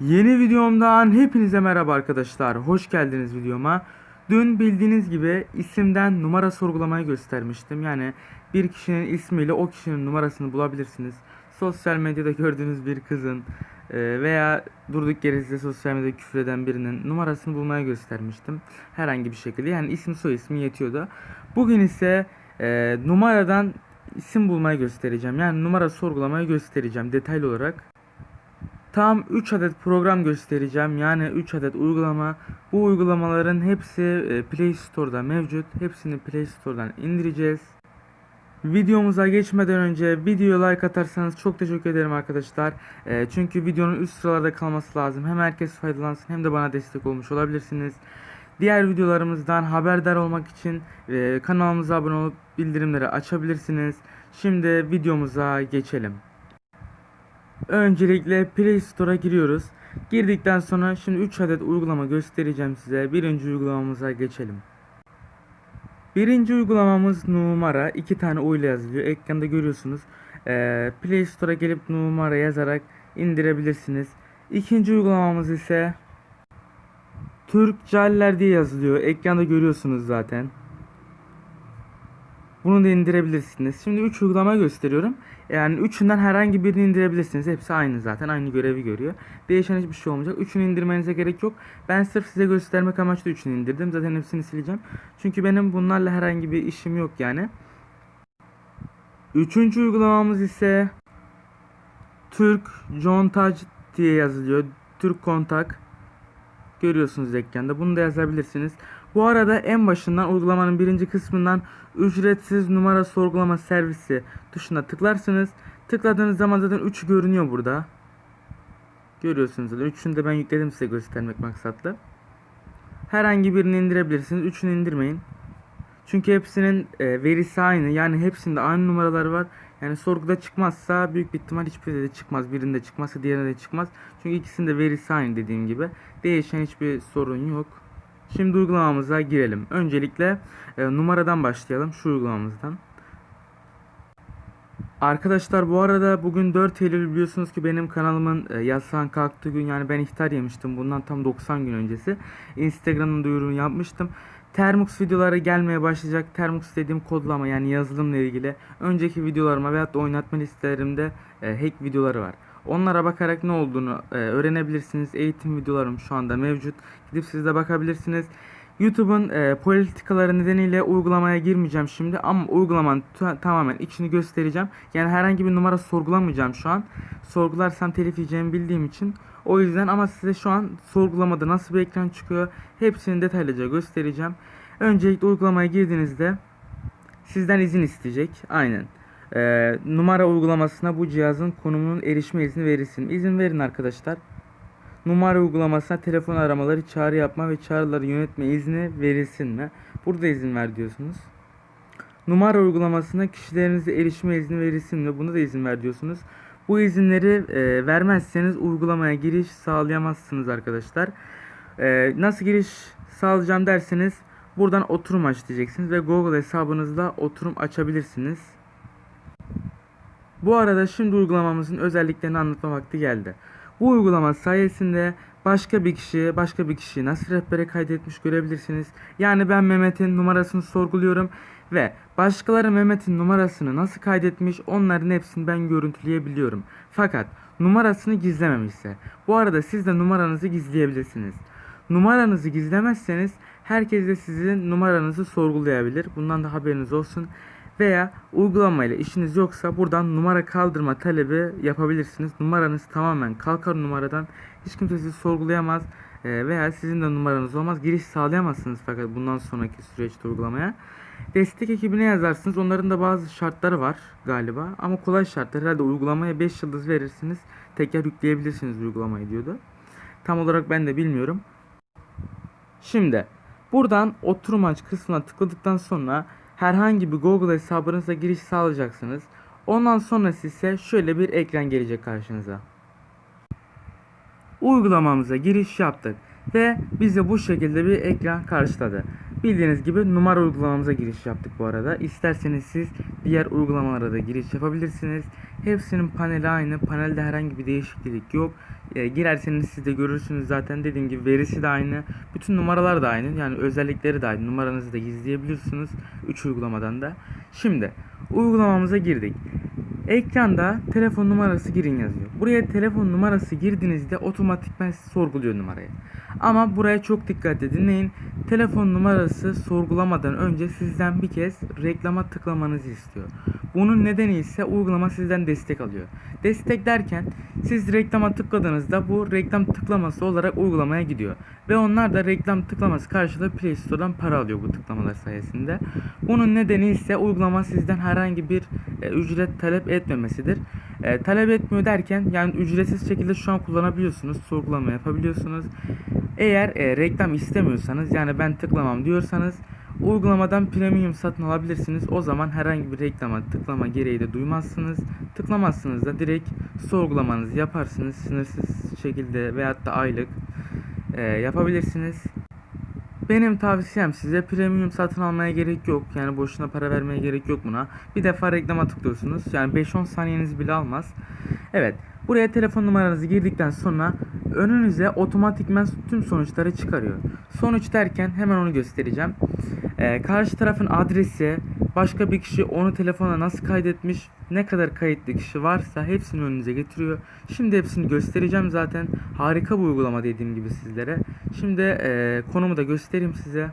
Yeni videomdan hepinize merhaba arkadaşlar. Hoş geldiniz videoma. Dün bildiğiniz gibi isimden numara sorgulamayı göstermiştim. Yani bir kişinin ismiyle o kişinin numarasını bulabilirsiniz. Sosyal medyada gördüğünüz bir kızın e, veya durduk yere size sosyal medyada küfür eden birinin numarasını bulmaya göstermiştim. Herhangi bir şekilde yani isim soy ismi yetiyordu. Bugün ise e, numaradan isim bulmayı göstereceğim. Yani numara sorgulamayı göstereceğim detaylı olarak. Tam 3 adet program göstereceğim. Yani 3 adet uygulama. Bu uygulamaların hepsi e, Play Store'da mevcut. Hepsini Play Store'dan indireceğiz. Videomuza geçmeden önce videoya like atarsanız çok teşekkür ederim arkadaşlar. E, çünkü videonun üst sıralarda kalması lazım. Hem herkes faydalansın hem de bana destek olmuş olabilirsiniz. Diğer videolarımızdan haberdar olmak için e, kanalımıza abone olup bildirimleri açabilirsiniz. Şimdi videomuza geçelim. Öncelikle Play Store'a giriyoruz. Girdikten sonra şimdi 3 adet uygulama göstereceğim size. Birinci uygulamamıza geçelim. Birinci uygulamamız numara. iki tane ile yazılıyor. Ekranda görüyorsunuz. Ee, Play Store'a gelip numara yazarak indirebilirsiniz. İkinci uygulamamız ise Türk Caller diye yazılıyor. Ekranda görüyorsunuz zaten. Bunu da indirebilirsiniz. Şimdi 3 uygulama gösteriyorum. Yani üçünden herhangi birini indirebilirsiniz. Hepsi aynı zaten. Aynı görevi görüyor. Değişen hiçbir şey olmayacak. Üçünü indirmenize gerek yok. Ben sırf size göstermek amaçlı üçünü indirdim. Zaten hepsini sileceğim. Çünkü benim bunlarla herhangi bir işim yok yani. Üçüncü uygulamamız ise Türk Contact diye yazılıyor. Türk Kontak. Görüyorsunuz ekranda. Bunu da yazabilirsiniz. Bu arada en başından uygulamanın birinci kısmından ücretsiz numara sorgulama servisi tuşuna tıklarsınız. Tıkladığınız zaman zaten 3 görünüyor burada. Görüyorsunuz zaten. Üçünü de ben yükledim size göstermek maksatlı. Herhangi birini indirebilirsiniz. Üçünü indirmeyin. Çünkü hepsinin e, verisi aynı. Yani hepsinde aynı numaralar var. Yani sorguda çıkmazsa büyük bir ihtimal hiçbirinde de çıkmaz. Birinde çıkmazsa diğerinde de çıkmaz. Çünkü ikisinde verisi aynı dediğim gibi. Değişen hiçbir sorun yok. Şimdi uygulamamıza girelim. Öncelikle e, numaradan başlayalım. Şu uygulamamızdan. Arkadaşlar bu arada bugün 4 Eylül biliyorsunuz ki benim kanalımın e, yasağın kalktığı gün yani ben ihtar yemiştim bundan tam 90 gün öncesi. Instagram'ın duyurunu yapmıştım. Termux videoları gelmeye başlayacak. Termux dediğim kodlama yani yazılımla ilgili önceki videolarıma veyahut da oynatma listelerimde e, hack videoları var. Onlara bakarak ne olduğunu e, öğrenebilirsiniz. Eğitim videolarım şu anda mevcut. Gidip siz de bakabilirsiniz. YouTube'un e, politikaları nedeniyle uygulamaya girmeyeceğim şimdi ama uygulamanın ta- tamamen içini göstereceğim. Yani herhangi bir numara sorgulamayacağım şu an. Sorgularsam telif yiyeceğimi bildiğim için. O yüzden ama size şu an sorgulamada nasıl bir ekran çıkıyor hepsini detaylıca göstereceğim. Öncelikle uygulamaya girdiğinizde sizden izin isteyecek. Aynen. Ee, numara uygulamasına bu cihazın konumunun erişme izni verilsin. İzin verin arkadaşlar. Numara uygulamasına telefon aramaları, çağrı yapma ve çağrıları yönetme izni verilsin mi? Burada izin ver diyorsunuz. Numara uygulamasına kişilerinize erişme izni verilsin mi? Buna da izin ver diyorsunuz. Bu izinleri e, vermezseniz uygulamaya giriş sağlayamazsınız arkadaşlar. E, nasıl giriş sağlayacağım derseniz buradan oturum aç diyeceksiniz ve Google hesabınızda oturum açabilirsiniz. Bu arada şimdi uygulamamızın özelliklerini anlatma vakti geldi. Bu uygulama sayesinde başka bir kişi, başka bir kişiyi nasıl rehbere kaydetmiş görebilirsiniz. Yani ben Mehmet'in numarasını sorguluyorum ve başkaları Mehmet'in numarasını nasıl kaydetmiş onların hepsini ben görüntüleyebiliyorum. Fakat numarasını gizlememişse. Bu arada siz de numaranızı gizleyebilirsiniz. Numaranızı gizlemezseniz herkes de sizin numaranızı sorgulayabilir. Bundan da haberiniz olsun. Veya uygulamayla işiniz yoksa buradan numara kaldırma talebi yapabilirsiniz. Numaranız tamamen kalkar numaradan. Hiç kimse sizi sorgulayamaz e, veya sizin de numaranız olmaz. Giriş sağlayamazsınız fakat bundan sonraki süreçte uygulamaya. Destek ekibine yazarsınız. Onların da bazı şartları var galiba. Ama kolay şartlar. Herhalde uygulamaya 5 yıldız verirsiniz. Tekrar yükleyebilirsiniz uygulamayı diyordu. Tam olarak ben de bilmiyorum. Şimdi buradan oturum aç kısmına tıkladıktan sonra herhangi bir Google hesabınıza giriş sağlayacaksınız. Ondan sonrası ise şöyle bir ekran gelecek karşınıza. Uygulamamıza giriş yaptık ve bize bu şekilde bir ekran karşıladı. Bildiğiniz gibi numara uygulamamıza giriş yaptık bu arada. İsterseniz siz diğer uygulamalara da giriş yapabilirsiniz. Hepsinin paneli aynı. Panelde herhangi bir değişiklik yok. E, girerseniz siz de görürsünüz zaten dediğim gibi verisi de aynı. Bütün numaralar da aynı. Yani özellikleri de aynı. Numaranızı da gizleyebiliyorsunuz. 3 uygulamadan da. Şimdi uygulamamıza girdik. Ekranda telefon numarası girin yazıyor. Buraya telefon numarası girdiğinizde otomatikman sorguluyor numarayı. Ama buraya çok dikkatli dinleyin. Telefon numarası sorgulamadan önce sizden bir kez reklama tıklamanızı istiyor. Bunun nedeni ise uygulama sizden destek alıyor. Destek derken siz reklama tıkladığınızda bu reklam tıklaması olarak uygulamaya gidiyor. Ve onlar da reklam tıklaması karşılığı Play Store'dan para alıyor bu tıklamalar sayesinde. Bunun nedeni ise uygulama sizden herhangi bir e, ücret talep etmemesidir. E, talep etmiyor derken yani ücretsiz şekilde şu an kullanabiliyorsunuz. Sorgulama yapabiliyorsunuz. Eğer e, reklam istemiyorsanız yani ben tıklamam diyorsanız uygulamadan premium satın alabilirsiniz. O zaman herhangi bir reklama tıklama gereği de duymazsınız. Tıklamazsınız da direkt sorgulamanızı yaparsınız. Sınırsız şekilde veyahut da aylık e, yapabilirsiniz. Benim tavsiyem size premium satın almaya gerek yok. Yani boşuna para vermeye gerek yok buna. Bir defa reklama tıklıyorsunuz. Yani 5-10 saniyenizi bile almaz. Evet. Buraya telefon numaranızı girdikten sonra önünüze otomatikmen tüm sonuçları çıkarıyor. Sonuç derken hemen onu göstereceğim. Ee, karşı tarafın adresi, başka bir kişi onu telefona nasıl kaydetmiş, ne kadar kayıtlı kişi varsa hepsini önünüze getiriyor. Şimdi hepsini göstereceğim zaten. Harika bir uygulama dediğim gibi sizlere. Şimdi e, konumu da göstereyim size.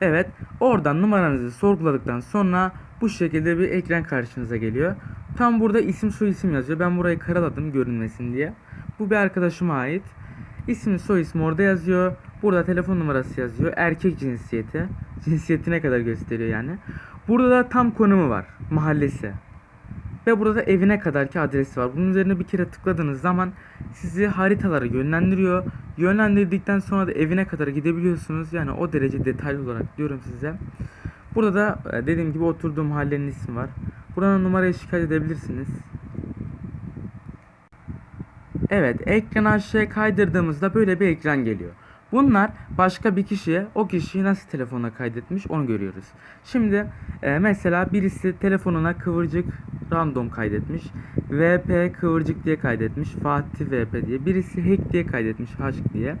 Evet, oradan numaranızı sorguladıktan sonra bu şekilde bir ekran karşınıza geliyor. Tam burada isim soy isim yazıyor. Ben burayı karaladım görünmesin diye. Bu bir arkadaşıma ait. İsmi soy ismi orada yazıyor. Burada telefon numarası yazıyor. Erkek cinsiyeti. Cinsiyetine kadar gösteriyor yani. Burada da tam konumu var. Mahallesi. Ve burada da evine kadarki adresi var. Bunun üzerine bir kere tıkladığınız zaman sizi haritalara yönlendiriyor. Yönlendirdikten sonra da evine kadar gidebiliyorsunuz. Yani o derece detaylı olarak diyorum size. Burada da e, dediğim gibi oturduğum mahallenin ismi var. Buradan numarayı şikayet edebilirsiniz. Evet, ekranı aşağıya kaydırdığımızda böyle bir ekran geliyor. Bunlar başka bir kişiye o kişiyi nasıl telefona kaydetmiş onu görüyoruz. Şimdi e, mesela birisi telefonuna kıvırcık random kaydetmiş. VP kıvırcık diye kaydetmiş. Fatih VP diye. Birisi hack diye kaydetmiş. Haşk diye.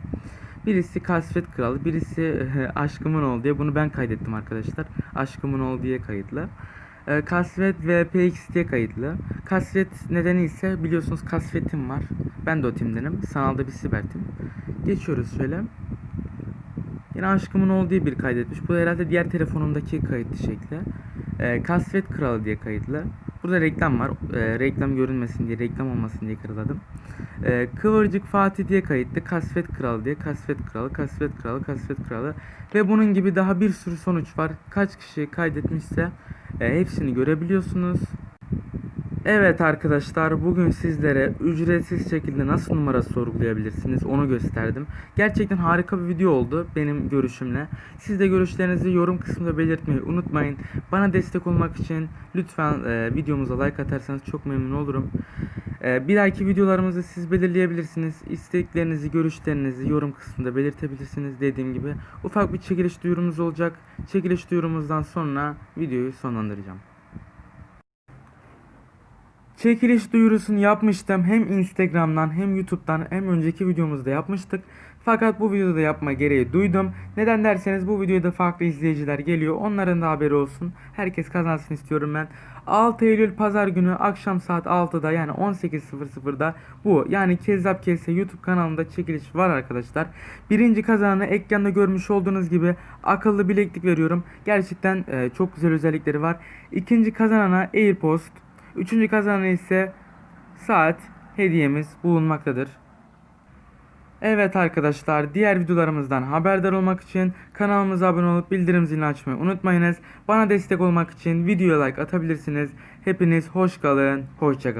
Birisi kasvet kralı. Birisi e, aşkımın ol diye. Bunu ben kaydettim arkadaşlar. Aşkımın ol diye kayıtlı. E, Kasvet VPX diye kayıtlı. Kasvet nedeni ise biliyorsunuz kasvetim var. Ben de o timdenim. Sanalda bir siber tim. Geçiyoruz şöyle. Yine aşkımın olduğu bir kaydetmiş. Bu herhalde diğer telefonumdaki kayıtlı şekli. E, Kasvet Kralı diye kayıtlı. Burada reklam var. E, reklam görünmesin diye, reklam olmasın diye kırıladım. E, Kıvırcık Fatih diye kayıtlı. Kasvet Kralı diye. Kasvet Kralı, Kasvet Kralı, Kasvet Kralı. Ve bunun gibi daha bir sürü sonuç var. Kaç kişi kaydetmişse e, hepsini görebiliyorsunuz. Evet arkadaşlar bugün sizlere ücretsiz şekilde nasıl numara sorgulayabilirsiniz onu gösterdim. Gerçekten harika bir video oldu benim görüşümle. Siz de görüşlerinizi yorum kısmında belirtmeyi unutmayın. Bana destek olmak için lütfen e, videomuza like atarsanız çok memnun olurum. E, bir dahaki videolarımızı siz belirleyebilirsiniz. İsteklerinizi, görüşlerinizi yorum kısmında belirtebilirsiniz dediğim gibi. Ufak bir çekiliş duyurumuz olacak. Çekiliş duyurumuzdan sonra videoyu sonlandıracağım. Çekiliş duyurusunu yapmıştım. Hem Instagram'dan hem YouTube'dan hem önceki videomuzda yapmıştık. Fakat bu videoda yapma gereği duydum. Neden derseniz bu videoda farklı izleyiciler geliyor. Onların da haberi olsun. Herkes kazansın istiyorum ben. 6 Eylül pazar günü akşam saat 6'da yani 18.00'da bu yani Kezzap Kese YouTube kanalında çekiliş var arkadaşlar. Birinci kazananı ekranda görmüş olduğunuz gibi akıllı bileklik veriyorum. Gerçekten e, çok güzel özellikleri var. İkinci kazanana AirPods, Üçüncü kazanan ise saat hediyemiz bulunmaktadır. Evet arkadaşlar diğer videolarımızdan haberdar olmak için kanalımıza abone olup bildirim zilini açmayı unutmayınız. Bana destek olmak için videoya like atabilirsiniz. Hepiniz hoş kalın, hoşça.